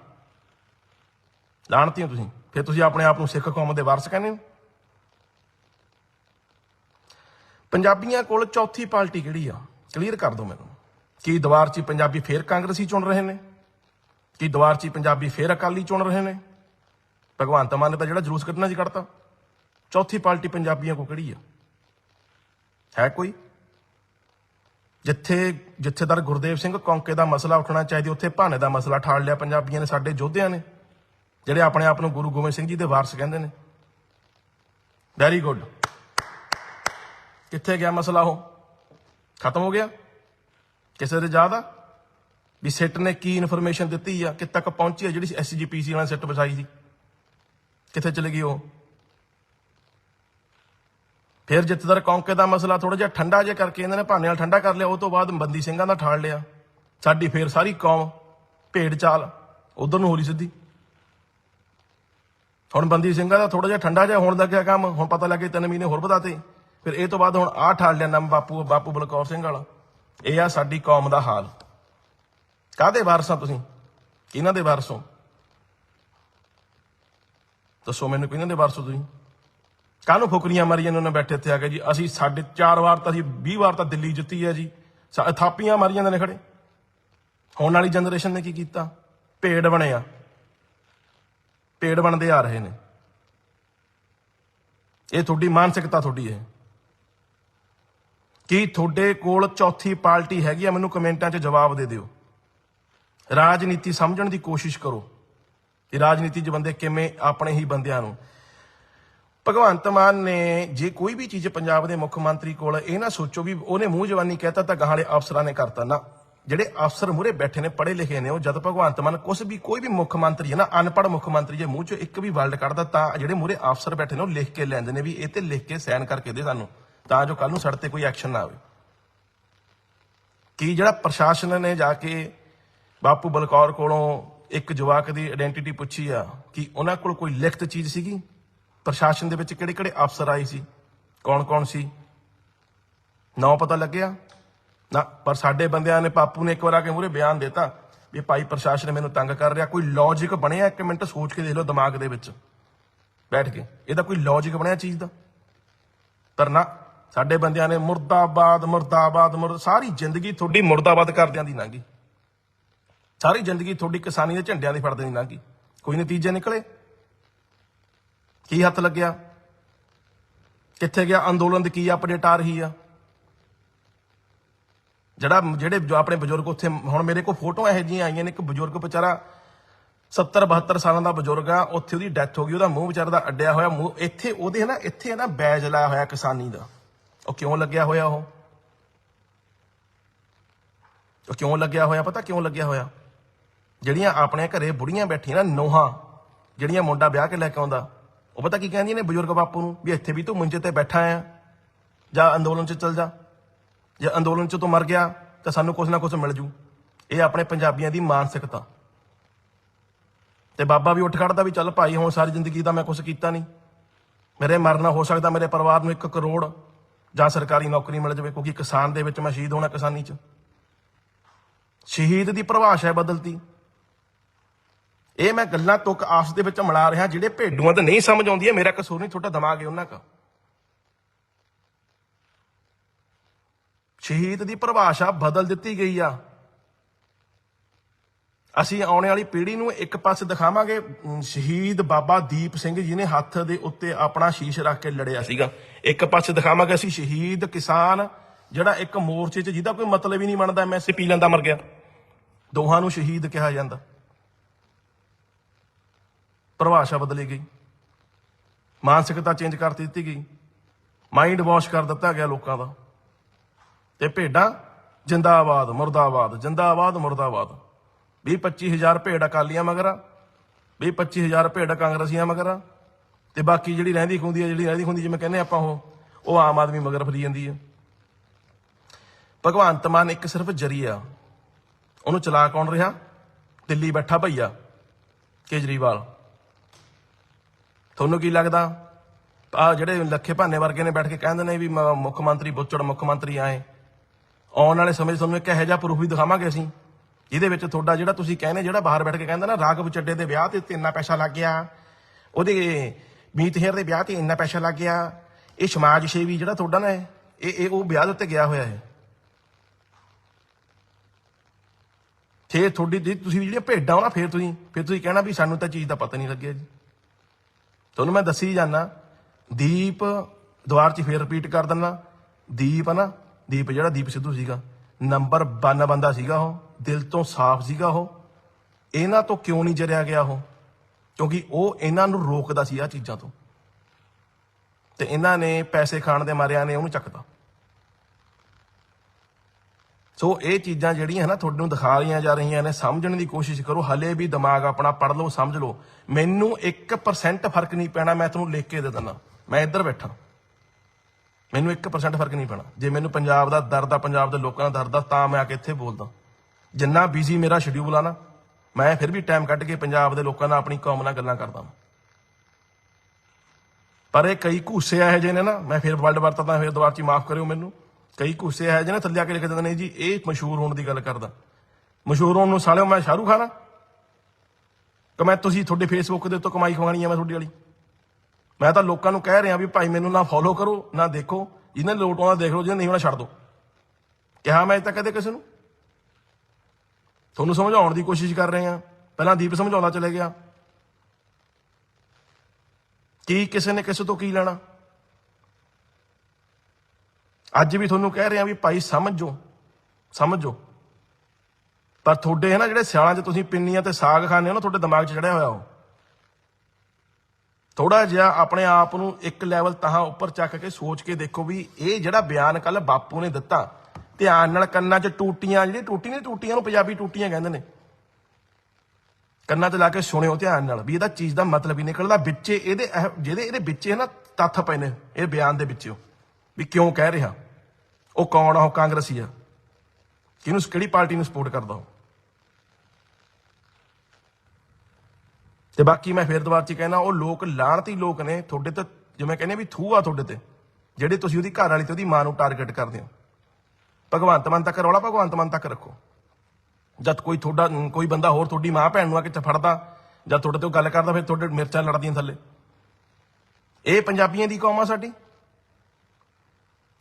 ਲਾਣਤੀਓ ਤੁਸੀਂ। ਫਿਰ ਤੁਸੀਂ ਆਪਣੇ ਆਪ ਨੂੰ ਸਿੱਖ ਕੌਮ ਦੇ ਵਾਰਸ ਕਹਿੰਦੇ ਹੋ। ਪੰਜਾਬੀਆਂ ਕੋਲ ਚੌਥੀ ਪਾਰਟੀ ਕਿਹੜੀ ਆ? ਕਲੀਅਰ ਕਰ ਦਿਓ ਮੈਨੂੰ। ਕੀ ਦੁਆਰ 'ਚ ਹੀ ਪੰਜਾਬੀ ਫੇਰ ਕਾਂਗਰਸੀ ਚੁਣ ਰਹੇ ਨੇ? ਕੀ ਦੁਆਰ 'ਚ ਹੀ ਪੰਜਾਬੀ ਫੇਰ ਅਕਾਲੀ ਚੁਣ ਰਹੇ ਨੇ? ਭਗਵੰਤ ਮਾਨ ਨੇ ਤਾਂ ਜਿਹੜਾ ਜਲੂਸ ਕੱਢਣਾ ਸੀ ਕੱਢਤਾ। ਚੌਥੀ ਪਾਰਟੀ ਪੰਜਾਬੀਆਂ ਕੋ ਕਿਹੜੀ ਆ? ਹੈ ਕੋਈ? ਜਿੱਥੇ ਜਿੱਥੇਦਾਰ ਗੁਰਦੇਵ ਸਿੰਘ ਕੌਂਕੇ ਦਾ ਮਸਲਾ ਉੱਠਣਾ ਚਾਹੀਦਾ, ਉੱਥੇ ਭਾਣੇ ਦਾ ਮਸਲਾ ਠਾਲ ਲਿਆ ਪੰਜਾਬੀਆਂ ਨੇ, ਸਾਡੇ ਯੋਧਿਆਂ ਨੇ, ਜਿਹੜੇ ਆਪਣੇ ਆਪ ਨੂੰ ਗੁਰੂ ਗੋਬਿੰਦ ਸਿੰਘ ਜੀ ਦੇ ਵਾਰਸ ਕਹਿੰਦੇ ਨੇ। ਵੈਰੀ ਗੁੱਡ ਕਿੱਥੇ ਗਿਆ ਮਸਲਾ ਉਹ? ਖਤਮ ਹੋ ਗਿਆ? ਕਿਸੇ ਦੇ ਯਾਦ ਆ? ਵੀ ਸਿੱਟ ਨੇ ਕੀ ਇਨਫੋਰਮੇਸ਼ਨ ਦਿੱਤੀ ਆ? ਕਿੱਥੇ ਤੱਕ ਪਹੁੰਚੀ ਆ ਜਿਹੜੀ ਐਸਜੀਪੀਸੀ ਵਾਲਾ ਸਿੱਟ ਵਸਾਈ ਸੀ? ਕਿੱਥੇ ਚਲੇ ਗਈ ਉਹ? ਫਿਰ ਜਿੱਤਦਰ ਕੌਂਕੇ ਦਾ ਮਸਲਾ ਥੋੜਾ ਜਿਹਾ ਠੰਡਾ ਜਿਹਾ ਕਰਕੇ ਇਹਨਾਂ ਨੇ ਭਾਨੇ ਨਾਲ ਠੰਡਾ ਕਰ ਲਿਆ, ਉਹ ਤੋਂ ਬਾਅਦ ਬੰਦੀ ਸਿੰਘਾਂ ਦਾ ਠਾਲ ਲਿਆ। ਸਾਡੀ ਫੇਰ ਸਾਰੀ ਕੌਮ ਭੇਡ ਚਾਲ, ਉਧਰ ਨੂੰ ਹੋ ਰਹੀ ਸਿੱਧੀ। ਹੁਣ ਬੰਦੀ ਸਿੰਘਾਂ ਦਾ ਥੋੜਾ ਜਿਹਾ ਠੰਡਾ ਜਿਹਾ ਹੋਣ ਲੱਗਿਆ ਕੰਮ, ਹੁਣ ਪਤਾ ਲੱਗੇ ਤਿੰਨ ਮਹੀਨੇ ਹੋਰ ਵਧਾਤੇ। ਫਿਰ ਇਹ ਤੋਂ ਬਾਅਦ ਹੁਣ ਆਹ ਠਾਲ ਲਿਆ ਨਾਮ ਬਾਪੂ ਬਾਪੂ ਬਲਕੌਰ ਸਿੰਘ ਵਾਲਾ। ਇਹ ਆ ਸਾਡੀ ਕੌਮ ਦਾ ਹਾਲ। ਕਾਹਦੇ ਵਾਰਸਾਂ ਤੁਸੀਂ? ਕਿਹਨਾਂ ਦੇ ਵਾਰਸੋਂ ਦੱਸੋ ਮੈਨੂੰ ਕਿਹਨਾਂ ਦੇ ਵਾਰਸ ਹੋ ਤੁਸੀਂ? ਕਾਹਨੂੰ ਫੁਕਰੀਆਂ ਮਾਰੀਆਂ ਨੇ ਉਹਨਾਂ ਬੈਠੇ ਇੱਥੇ ਆ ਕੇ ਜੀ? ਅਸੀਂ ਸਾਡੇ ਚਾਰ ਵਾਰ ਤਾਂ ਅਸੀਂ 20 ਵਾਰ ਤਾਂ ਦਿੱਲੀ ਜਿੱਤੀ ਹੈ ਜੀ। ਸਾ- ਥਾਪੀਆਂ ਜਾਂਦੇ ਨੇ ਖੜੇ। ਹੁਣ ਵਾਲੀ ਜਨਰੇਸ਼ਨ ਨੇ ਕੀ ਕੀਤਾ? ਭੇਡ ਬਣਿਆ ਭੇਡ ਬਣਦੇ ਆ ਰਹੇ ਨੇ। ਇਹ ਤੁਹਾਡੀ ਮਾਨਸਿਕਤਾ ਤੁਹਾਡੀ ਹੈ। ਕੀ ਤੁਹਾਡੇ ਕੋਲ ਚੌਥੀ ਪਾਰਟੀ ਹੈਗੀ ਆ? ਮੈਨੂੰ ਕਮੈਂਟਾਂ 'ਚ ਜਵਾਬ ਦੇ ਦਿਓ। ਰਾਜਨੀਤੀ ਸਮਝਣ ਦੀ ਕੋਸ਼ਿਸ਼ ਕਰੋ। ਕਿ ਰਾਜਨੀਤੀ 'ਚ ਬੰਦੇ ਕਿਵੇਂ ਆਪਣੇ ਹੀ ਬੰਦਿਆਂ ਨੂੰ? ਭਗਵੰਤ ਮਾਨ ਨੇ ਜੇ ਕੋਈ ਵੀ ਚੀਜ਼ ਪੰਜਾਬ ਦੇ ਮੁੱਖ ਮੰਤਰੀ ਕੋਲ ਇਹ ਨਾ ਸੋਚੋ ਵੀ ਉਹਨੇ ਮੂੰਹ ਜਵਾਨੀ ਕਹਿਤਾ ਤਾਂ ਗਾਹਲੇ ਅਫਸਰਾਂ ਨੇ ਕਰਤਾ। ਨਾ, ਜਿਹੜੇ ਅਫਸਰ ਮੂਰੇ ਬੈਠੇ ਨੇ, ਪੜ੍ਹੇ ਲਿਖੇ ਨੇ, ਉਹ ਜਦ ਭਗਵੰਤ ਮਾਨ ਕੁਛ ਵੀ, ਕੋਈ ਵੀ ਮੁੱਖ ਮੰਤਰੀ ਹੈ ਨਾ, ਅਨਪੜ੍ਹ ਮੁੱਖ ਮੰਤਰੀ ਜੇ ਮੂੰਹ ਚੋਂ ਇੱਕ ਵੀ ਵਰਡ ਕੱਢਦਾ ਤਾਂ ਜਿਹੜੇ ਮੂਰੇ ਅਫਸਰ ਬੈਠੇ ਨੇ ਉਹ ਲਿਖ ਕੇ ਲੈਂਦੇ ਨੇ ਵੀ ਇਹ ਤੇ ਲਿਖ ਕੇ ਸਾਈਨ ਕਰਕੇ ਦੇ ਸਾਨੂੰ, ਤਾਂ ਜੋ ਕੱਲ ਨੂੰ ਸਾਡੇ ਤੇ ਕੋਈ ਐਕਸ਼ਨ ਨਾ ਆਵੇ। ਕੀ ਜਿਹੜਾ ਪ੍ਰਸ਼ਾਸਨ ਨੇ ਜਾ ਕੇ ਬਾਪੂ ਬਲਕੌਰ ਕੋਲੋਂ ਇੱਕ ਜਵਾਕ ਦੀ ਆਇਡੈਂਟੀਟੀ ਪੁੱਛੀ ਆ ਕਿ ਉਹਨਾਂ ਕੋਲ ਕੋਈ ਲਿਖਤ ਚੀਜ਼ ਸੀਗੀ? ਪ੍ਰਸ਼ਾਸਨ ਦੇ ਵਿੱਚ ਕਿਹੜੇ ਕਿਹੜੇ ਅਫਸਰ ਆਏ ਸੀ? ਕੌਣ ਕੌਣ ਸੀ? ਨਾ ਪਤਾ ਲੱਗਿਆ? ਨਾ, ਪਰ ਸਾਡੇ ਬੰਦਿਆਂ ਨੇ ਪਾਪੂ ਨੇ ਇੱਕ ਵਾਰ ਆ ਕੇ ਮੂਰੇ ਬਿਆਨ ਦਿੱਤਾ ਵੀ ਭਾਈ ਪ੍ਰਸ਼ਾਸਨ ਮੈਨੂੰ ਤੰਗ ਕਰ ਰਿਹਾ। ਕੋਈ ਲੌਜੀਕ ਬਣਿਆ? ਇੱਕ ਮਿੰਟ ਸੋਚ ਕੇ ਦੇਖ ਲਓ ਦਿਮਾਗ ਦੇ ਵਿੱਚ। ਬੈਠ ਕੇ। ਇਹਦਾ ਕੋਈ ਲੌਜੀਕ ਬਣਿਆ ਚੀਜ਼ ਦਾ? ਪਰ ਨਾ ਸਾਡੇ ਬੰਦਿਆਂ ਨੇ ਮੁਰਦਾਬਾਦ ਮੁਰਦਾਬਾਦ, ਮੁਰ, ਸਾਰੀ ਜ਼ਿੰਦਗੀ ਤੁਹਾਡੀ ਮੁਰਦਾਬਾਦ ਕਰਦਿਆਂ ਦੀ ਲੰਘੀ। ਸਾਰੀ ਜ਼ਿੰਦਗੀ ਤੁਹਾਡੀ ਕਿਸਾਨੀ ਦੇ ਝੰਡਿਆਂ ਦੀ ਫੜਦੇ ਦੀ ਲੰਘੀ। ਕੋਈ ਨਤੀਜੇ ਨਿਕਲੇ? ਕੀ ਹੱਥ ਲੱਗਿਆ? ਕਿੱਥੇ ਗਿਆ? ਅੰਦੋਲਨ ਦੀ ਕੀ ਅਪਡੇਟ ਆ ਰਹੀ ਆ? ਜਿਹੜਾ ਜਿਹੜੇ ਆਪਣੇ ਬਜ਼ੁਰਗ ਉੱਥੇ ਹੁਣ ਮੇਰੇ ਕੋਲ ਫੋਟੋਆਂ ਇਹੋ ਜਿਹੀਆਂ ਆਈਆਂ ਨੇ, ਇੱਕ ਬਜ਼ੁਰਗ ਵਿਚਾਰਾ 70 72 ਸਾਲਾਂ ਦਾ ਬਜ਼ੁਰਗ ਆ, ਉੱਥੇ ਉਹਦੀ ਡੈਥ ਹੋ ਗਈ, ਉਹਦਾ ਮੂੰਹ ਵਿਚਾਰਾ ਦਾ ਅੱਡਿਆ ਹੋਇਆ, ਮੂੰਹ ਇੱਥੇ ਉਹਦੇ ਨਾ, ਇੱਥੇ ਨਾ ਬੈਜ ਲਾਇਆ ਹੋਇਆ ਕਿਸਾਨੀ ਦਾ। ਉਹ ਕਿਉਂ ਲੱਗਿਆ ਹੋਇਆ ਉਹ? ਉਹ ਕਿਉਂ ਲੱਗਿਆ ਹੋਇਆ? ਪਤਾ ਕਿਉਂ ਲੱਗਿਆ ਹੋਇਆ? ਜਿਹੜੀਆਂ ਆਪਣੇ ਘਰੇ ਬੁੜੀਆਂ ਬੈਠੀਆਂ ਨਾ, ਨੋਹਾਂ, ਜਿਹੜੀਆਂ ਮੁੰਡਾ ਵਿਆਹ ਕੇ ਲੈ ਕੇ ਆਉਂਦਾ, ਉਹ ਪਤਾ ਕੀ ਕਹਿੰਦੀਆਂ ਨੇ ਬਜ਼ੁਰਗ ਬਾਪੂ ਨੂੰ, ਵੀ ਇੱਥੇ ਵੀ ਤੂੰ ਮੰਜੇ ਤੇ ਬੈਠਾ ਆ, ਜਾਂ ਅੰਦੋਲਨ 'ਚ ਚੱਲ ਜਾ, ਜੇ ਅੰਦੋਲਨ 'ਚ ਤੂੰ ਮਰ ਗਿਆ, ਤਾਂ ਸਾਨੂੰ ਕੁਝ ਨਾ ਕੁਝ ਮਿਲ ਜੂ। ਇਹ ਆਪਣੇ ਪੰਜਾਬੀਆਂ ਦੀ ਮਾਨਸਿਕਤਾ। ਤੇ ਬਾਬਾ ਵੀ ਉੱਠ ਖੜਦਾ ਵੀ ਚੱਲ ਭਾਈ, ਹੁਣ ਸਾਰੀ ਜ਼ਿੰਦਗੀ ਦਾ ਮੈਂ ਕੁਝ ਕੀਤਾ ਨਹੀਂ। ਮੇਰੇ ਮਰਨਾ ਹੋ ਸਕਦਾ, ਮੇਰੇ ਪਰਿਵਾਰ ਨੂੰ 1 ਕਰੋੜ ਜਾਂ ਸਰਕਾਰੀ ਨੌਕਰੀ ਮਿਲ ਜਾਵੇ, ਕਿਉਂਕਿ ਕਿਸਾਨ ਦੇ ਵਿੱਚ ਮੈਂ ਸ਼ਹੀਦ ਹੋਣਾ ਕਿਸਾਨੀ 'ਚ। ਸ਼ਹੀਦ ਦੀ ਪਰਿਭਾਸ਼ਾ ਹੈ ਬਦਲਤੀ। ਇਹ ਮੈਂ ਗੱਲਾਂ ਤੁਕ ਆਪਸ ਦੇ ਵਿੱਚ ਮਿਲਾ ਰਿਹਾ ਜਿਹੜੇ ਭੇਡੂਆਂ ਤੇ ਨਹੀਂ ਸਮਝ ਆਉਂਦੀ ਹੈ, ਮੇਰਾ ਕਸੂਰ ਨਹੀਂ, ਤੁਹਾਡਾ ਦਿਮਾਗ ਹੈ ਉਹਨਾਂ ਦਾ। ਸ਼ਹੀਦ ਦੀ ਪਰਿਭਾਸ਼ਾ ਬਦਲ ਦਿੱਤੀ ਗਈ ਆ। ਅਸੀਂ ਆਉਣੇ ਵਾਲੀ ਪੀੜ੍ਹੀ ਨੂੰ ਇੱਕ ਪਾਸੇ ਦਿਖਾਵਾਂਗੇ ਸ਼ਹੀਦ ਬਾਬਾ ਦੀਪ ਸਿੰਘ ਜੀ ਨੇ ਹੱਥ ਦੇ ਉੱਤੇ ਆਪਣਾ ਸ਼ੀਸ਼ ਰੱਖ ਕੇ ਲੜਿਆ ਸੀਗਾ। ਇੱਕ ਪਾਸੇ ਦਿਖਾਵਾਂਗੇ ਅਸੀਂ ਸ਼ਹੀਦ ਕਿਸਾਨ, ਜਿਹੜਾ ਇੱਕ ਮੋਰਚੇ 'ਚ ਜਿਹਦਾ ਕੋਈ ਮਤਲਬ ਹੀ ਨਹੀਂ ਬਣਦਾ ਐਮਐਸਪੀ ਪੀ ਲੈਂਦਾ ਮਰ ਗਿਆ। ਦੋਹਾਂ ਨੂੰ ਸ਼ਹੀਦ ਕਿਹਾ ਜਾਂਦਾ। ਪਰਿਭਾਸ਼ਾ ਬਦਲੀ ਗਈ। ਮਾਨਸਿਕਤਾ ਚੇਂਜ ਕਰ ਦਿੱਤੀ ਗਈ। ਮਾਈਂਡ ਵਾਸ਼ ਕਰ ਦਿੱਤਾ ਗਿਆ ਲੋਕਾਂ ਦਾ। ਤੇ ਭੇਡਾਂ, ਜਿੰਦਾਬਾਦ, ਮੁਰਦਾਬਾਦ ਜਿੰਦਾਬਾਦ, ਮੁਰਦਾਬਾਦ। 20 25000 ਭੇਡ ਅਕਾਲੀਆਂ ਮਗਰ ਆ। 20 25000 ਭੇਡ ਕਾਂਗਰਸੀਆਂ ਮਗਰ ਆ। ਤੇ ਬਾਕੀ ਜਿਹੜੀ ਰਹਿੰਦੀ ਖੁੰਦੀ ਹੈ ਜਿਹੜੀ ਰਹਿੰਦੀ ਖੁੰਦੀ ਜਿਵੇਂ ਕਹਿੰਦੇ ਆਪਾਂ ਉਹ ਉਹ ਆਮ ਆਦਮੀ ਮਗਰ ਫਰੀ ਜਾਂਦੀ ਹੈ ਭਗਵੰਤ ਮਾਨ ਇੱਕ ਸਿਰਫ ਜਰੀਆ ਉਹਨੂੰ ਚਲਾ ਕੌਣ ਰਿਹਾ? ਦਿੱਲੀ ਬੈਠਾ ਭਈਆ, ਕੇਜਰੀਵਾਲ। ਤੁਹਾਨੂੰ ਕੀ ਲੱਗਦਾ? ਆ ਜਿਹੜੇ ਲੱਖੇ ਭਾਨੇ ਵਰਗੇ ਨੇ ਬੈਠ ਕੇ ਕਹਿੰਦੇ ਨੇ ਵੀ ਮ- ਮੁੱਖ ਮੰਤਰੀ ਬੁੱਚੜ ਮੁੱਖ ਮੰਤਰੀ ਆਏ। ਆਉਣ ਵਾਲੇ ਸਮੇਂ 'ਚ ਤੁਹਾਨੂੰ ਇੱਕ ਇਹੋ ਜਿਹਾ ਪ੍ਰੂਫ ਵੀ ਦਿਖਾਵਾਂਗੇ ਅਸੀਂ। ਜਿਹਦੇ ਵਿੱਚ ਤੁਹਾਡਾ ਜਿਹੜਾ ਤੁਸੀਂ ਕਹਿੰਦੇ, ਜਿਹੜਾ ਬਾਹਰ ਬੈਠ ਕੇ ਕਹਿੰਦਾ ਨਾ, ਰਾਘਵ ਚੱਡੇ ਦੇ ਵਿਆਹ ਤੇ ਇੰਨਾ ਪੈਸਾ ਲੱਗ ਗਿਆ। ਉਹਦੇ ਮੀਤ ਹੇਰ ਦੇ ਵਿਆਹ ਤੇ ਇੰਨਾ ਪੈਸਾ ਲੱਗ ਗਿਆ। ਇਹ ਸਮਾਜ ਸੇਵੀ ਜਿਹੜਾ ਤੁਹਾਡਾ ਨਾ, ਇਹ ਇਹ ਇਹ ਉਹ ਵਿਆਹ ਦੇ ਉੱਤੇ ਗਿਆ ਹੋਇਆ ਹੈ। ਫੇਰ ਤੁਹਾਡੀ, ਜੇ ਤੁਸੀਂ ਜਿਹੜੀਆਂ ਭੇਡਾਂ ਹੋ ਨਾ, ਫੇਰ ਤੁਸੀਂ ਫੇਰ ਤੁਸੀਂ ਕਹਿਣਾ ਵੀ ਸਾਨੂੰ ਤਾਂ ਚੀਜ਼ ਦਾ ਪਤਾ ਨਹੀਂ ਲੱਗਿਆ ਜੀ। ਤੁਹਾਨੂੰ ਮੈਂ ਦੱਸੀ ਜਾਣਾ ਦੀਪ ਦੁਆਰ 'ਚ ਫੇਰ ਰਿਪੀਟ ਕਰ ਦਿੰਦਾ ਦੀਪ ਆ ਨਾ, ਦੀਪ ਜਿਹੜਾ ਦੀਪ ਸਿੱਧੂ ਸੀਗਾ ਨੰਬਰ 92 ਬੰਦਾ ਸੀਗਾ ਉਹ, ਦਿਲ ਤੋਂ ਸਾਫ਼ ਸੀਗਾ ਉਹ। ਇਹਨਾਂ ਤੋਂ ਕਿਉਂ ਨਹੀਂ ਜਰਿਆ ਗਿਆ ਉਹ? ਕਿਉਂਕਿ ਉਹ ਇਹਨਾਂ ਨੂੰ ਰੋਕਦਾ ਸੀ ਆ ਚੀਜ਼ਾਂ ਤੋਂ। ਤੇ ਇਹਨਾਂ ਨੇ ਪੈਸੇ ਖਾਣ ਦੇ ਮਾਰਿਆਂ ਨੇ ਉਹਨੂੰ ਚੱਕਦਾ ਸੋ ਇਹ ਚੀਜ਼ਾਂ ਜਿਹੜੀਆਂ ਹੈ ਨਾ ਤੁਹਾਨੂੰ ਦਿਖਾ ਰਹੀਆਂ ਜਾ ਰਹੀਆਂ ਨੇ, ਸਮਝਣ ਦੀ ਕੋਸ਼ਿਸ਼ ਕਰੋ, ਹਲੇ ਵੀ ਦਿਮਾਗ ਆਪਣਾ ਪੜ ਲਓ, ਸਮਝ ਲਓ। ਮੈਨੂੰ 1% ਫ਼ਰਕ ਨਹੀਂ ਪੈਣਾ, ਮੈਂ ਤੁਹਾਨੂੰ ਲਿਖ ਕੇ ਦੇ ਦਿੰਦਾ। ਮੈਂ ਇੱਧਰ ਬੈਠਾ। ਮੈਨੂੰ 1% ਫ਼ਰਕ ਨਹੀਂ ਪੈਣਾ। ਜੇ ਮੈਨੂੰ ਪੰਜਾਬ ਦਾ ਦਰਦ ਆ, ਪੰਜਾਬ ਦੇ ਲੋਕਾਂ ਦਾ ਦਰਦ ਆ, ਤਾਂ ਮੈਂ ਆ ਕੇ ਇੱਥੇ ਬੋਲਦਾ। ਜਿੰਨਾ ਬਿਜ਼ੀ ਮੇਰਾ ਸ਼ਡਿਊਲ ਆ ਨਾ, ਮੈਂ ਫਿਰ ਵੀ ਟਾਈਮ ਕੱਢ ਕੇ ਪੰਜਾਬ ਦੇ ਲੋਕਾਂ ਨਾਲ ਆਪਣੀ ਕੌਮ ਨਾਲ ਗੱਲਾਂ ਕਰਦਾ ਪਰ ਇਹ ਕਈ ਘੂਸੇ ਇਹੋ ਜਿਹੇ ਨੇ ਨਾ, ਮੈਂ ਫਿਰ ਵਰਲਡ ਵਰਤਦਾ ਫਿਰ ਦੁਬਾਰਾ ਚ ਮਾਫ ਕਰਿਓ ਮੈਨੂੰ। ਕਈ ਘੂਸੇ ਇਹੋ ਜਿਹੇ ਨੇ ਥੱਲੇ ਆ ਕੇ ਲਿਖ ਦਿੰਦੇ ਨੇ ਜੀ, ਇਹ ਮਸ਼ਹੂਰ ਹੋਣ ਦੀ ਗੱਲ ਕਰਦਾ। ਮਸ਼ਹੂਰ ਹੋਣ ਨੂੰ ਸਾਲਿਓ ਮੈਂ ਸ਼ਾਹਰੂਖ ਖਾਨਾ ਕਿ ਮੈਂ ਤੁਸੀਂ ਤੁਹਾਡੇ ਫੇਸਬੁੱਕ ਦੇ ਉੱਤੋਂ ਕਮਾਈ ਖਵਾਣੀ ਆ ਮੈਂ ਤੁਹਾਡੀ ਵਾਲੀ। ਮੈਂ ਤਾਂ ਲੋਕਾਂ ਨੂੰ ਕਹਿ ਰਿਹਾ ਵੀ ਭਾਈ ਮੈਨੂੰ ਨਾ ਫੋਲੋ ਕਰੋ, ਨਾ ਦੇਖੋ। ਜਿਹਨੇ ਲੋਟ ਆਉਂਦਾ ਦੇਖ ਲਓ, ਜਿਹਨੇ ਨਹੀਂ ਹੋਣਾ ਛੱਡ ਦਿਓ ਕਿਹਾ ਮੈਂ ਤਾਂ ਕਦੇ ਕਿਸੇ ਨੂੰ? ਤੁਹਾਨੂੰ ਸਮਝਾਉਣ ਦੀ ਕੋਸ਼ਿਸ਼ ਕਰ ਰਹੇ ਆ। ਪਹਿਲਾਂ ਦੀਪ ਸਮਝਾਉਂਦਾ ਚਲੇ ਗਿਆ। ਕੀ ਕਿਸੇ ਨੇ ਕਿਸੇ ਤੋਂ ਕੀ ਲੈਣਾ? ਅੱਜ ਵੀ ਤੁਹਾਨੂੰ ਕਹਿ ਰਿਹਾ ਵੀ ਭਾਈ ਸਮਝੋ ਸਮਝੋ। ਪਰ ਤੁਹਾਡੇ ਹੈ ਨਾ ਜਿਹੜੇ ਸਿਆਲਾਂ 'ਚ ਤੁਸੀਂ ਪਿੰਨੀਆਂ ਤੇ ਸਾਗ ਖਾਂਦੇ ਹੋ ਨਾ, ਤੁਹਾਡੇ ਦਿਮਾਗ 'ਚ ਚੜਿਆ ਹੋਇਆ ਉਹ। ਥੋੜਾ ਜਿਹਾ ਆਪਣੇ ਆਪ ਨੂੰ ਇੱਕ ਲੈਵਲ ਤਾਂ ਉੱਪਰ ਚੱਕ ਕੇ ਸੋਚ ਕੇ ਦੇਖੋ ਵੀ ਇਹ ਜਿਹੜਾ ਬਿਆਨ ਕੱਲ ਬਾਪੂ ਨੇ ਦਿੱਤਾ, ਧਿਆਨ ਨਾਲ ਕੰਨਾਂ 'ਚ ਟੂਟੀਆਂ ਜਿਹੜੀ ਟੂਟੀ ਨਹੀਂ ਟੂਟੀਆਂ ਨੂੰ ਪੰਜਾਬੀ ਟੂਟੀਆਂ ਕਹਿੰਦੇ ਨੇ। ਕੰਨਾਂ 'ਚ ਲਾ ਕੇ ਸੁਣਿਓ ਧਿਆਨ ਨਾਲ ਵੀ ਇਹਦਾ ਚੀਜ਼ ਦਾ ਮਤਲਬ ਹੀ ਨਿਕਲਦਾ ਵਿੱਚੇ ਇਹਦੇ ਇਹ- ਜਿਹਦੇ ਇਹਦੇ ਵਿੱਚੇ ਨਾ ਤੱਥ ਪਏ ਨੇ, ਇਹ ਬਿਆਨ ਦੇ ਵਿੱਚੋਂ ਵੀ ਕਿਉਂ ਕਹਿ ਰਿਹਾ? ਉਹ ਕੌਣ ਆ? ਉਹ ਕਾਂਗਰਸੀ ਆ। ਕਿਹਨੂੰ ਕਿਹੜੀ ਪਾਰਟੀ ਨੂੰ ਸਪੋਰਟ ਕਰਦਾ ਉਹ? ਤੇ ਬਾਕੀ ਮੈਂ ਫੇਰ ਦੁਬਾਰਾ ਚ ਕਹਿਣਾ, ਉਹ ਲੋਕ ਲਾਣਤੀ ਲੋਕ ਨੇ, ਤੁਹਾਡੇ ਤੇ ਜਿਵੇਂ ਕਹਿੰਦੇ ਵੀ ਥੂ ਆ ਤੁਹਾਡੇ ਤੇ, ਜਿਹੜੇ ਤੁਸੀਂ ਉਹਦੀ ਘਰ ਵਾਲੀ ਤੇ ਉਹਦੀ ਮਾਂ ਨੂੰ ਟਾਰਗੇਟ ਕਰਦੇ ਹੋ। ਭਗਵੰਤ ਮਾਨ ਤੱਕ ਰੌਲਾ, ਭਗਵੰਤ ਮਾਨ ਤੱਕ ਰੱਖੋ। ਜਦ ਕੋਈ ਤੁਹਾਡਾ, ਕੋਈ ਬੰਦਾ ਹੋਰ ਤੁਹਾਡੀ ਮਾਂ ਭੈਣ ਨੂੰ ਆ ਕੇ ਫੜਦਾ, ਜਾਂ ਤੁਹਾਡੇ ਤੋਂ ਗੱਲ ਕਰਦਾ, ਫਿਰ ਤੁਹਾਡੇ ਮਿਰਚਾਂ ਲੜਦੀਆਂ ਥੱਲੇ। ਇਹ ਪੰਜਾਬੀਆਂ ਦੀ ਕੌਮ ਆ ਸਾਡੀ।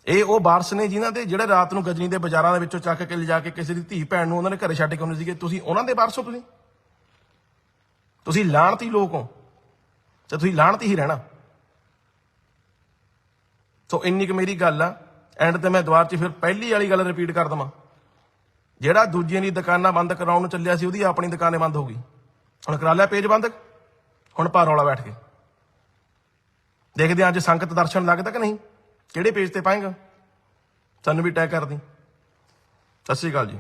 ਇਹ ਉਹ ਵਾਰਸ ਨੇ ਜਿਨ੍ਹਾਂ ਦੇ ਜਿਹੜੇ ਰਾਤ ਨੂੰ ਗਜਨੀ ਦੇ ਬਾਜ਼ਾਰਾਂ ਦੇ ਵਿੱਚੋਂ ਚੱਕ ਕੇ ਲਿਜਾ ਕੇ ਕਿਸੇ ਦੀ ਧੀ ਭੈਣ ਨੂੰ ਉਹਨਾਂ ਨੇ ਘਰੇ ਛੱਡ ਕੇ ਆਉਂਦੇ ਸੀਗੇ, ਤੁਸੀਂ ਉਹਨਾਂ ਦੇ ਵਾਰਸ ਹੋ ਤੁਸੀਂ? ਤੁਸੀਂ ਲਾਣਤੀ ਲੋਕ ਹੋ, ਤੇ ਤੁਸੀਂ ਲਾਣਤੀ ਹੀ ਰਹਿਣਾ। ਸੋ ਇੰਨੀ ਕੁ ਮੇਰੀ ਗੱਲ ਆ, ਐਂਡ ਤੇ ਮੈਂ ਦੁਬਾਰ 'ਚ ਫਿਰ ਪਹਿਲੀ ਵਾਲੀ ਗੱਲ ਰਿਪੀਟ ਕਰ ਦਵਾਂ। ਜਿਹੜਾ ਦੂਜਿਆਂ ਦੀ ਦੁਕਾਨਾਂ ਬੰਦ ਕਰਾਉਣ ਨੂੰ ਚੱਲਿਆ ਸੀ, ਉਹਦੀ ਆਪਣੀ ਦੁਕਾਨੇ ਬੰਦ ਹੋ ਗਈ। ਹੁਣ ਕਰਾ ਲਿਆ ਪੇਜ ਬੰਦ? ਹੁਣ ਭਾਰ ਵਾਲਾ ਬੈਠ ਕੇ। ਦੇਖਦੇ ਹਾਂ ਅੱਜ ਸੰਗਤ ਦਰਸ਼ਨ ਲੱਗਦਾ ਕਿ ਨਹੀਂ? ਕਿਹੜੇ ਪੇਜ ਤੇ ਪਾਏਗਾ? ਸਾਨੂੰ ਵੀ ਟੈਗ ਕਰ ਦੀ। ਸਤਿ ਸ਼੍ਰੀ ਅਕਾਲ ਜੀ।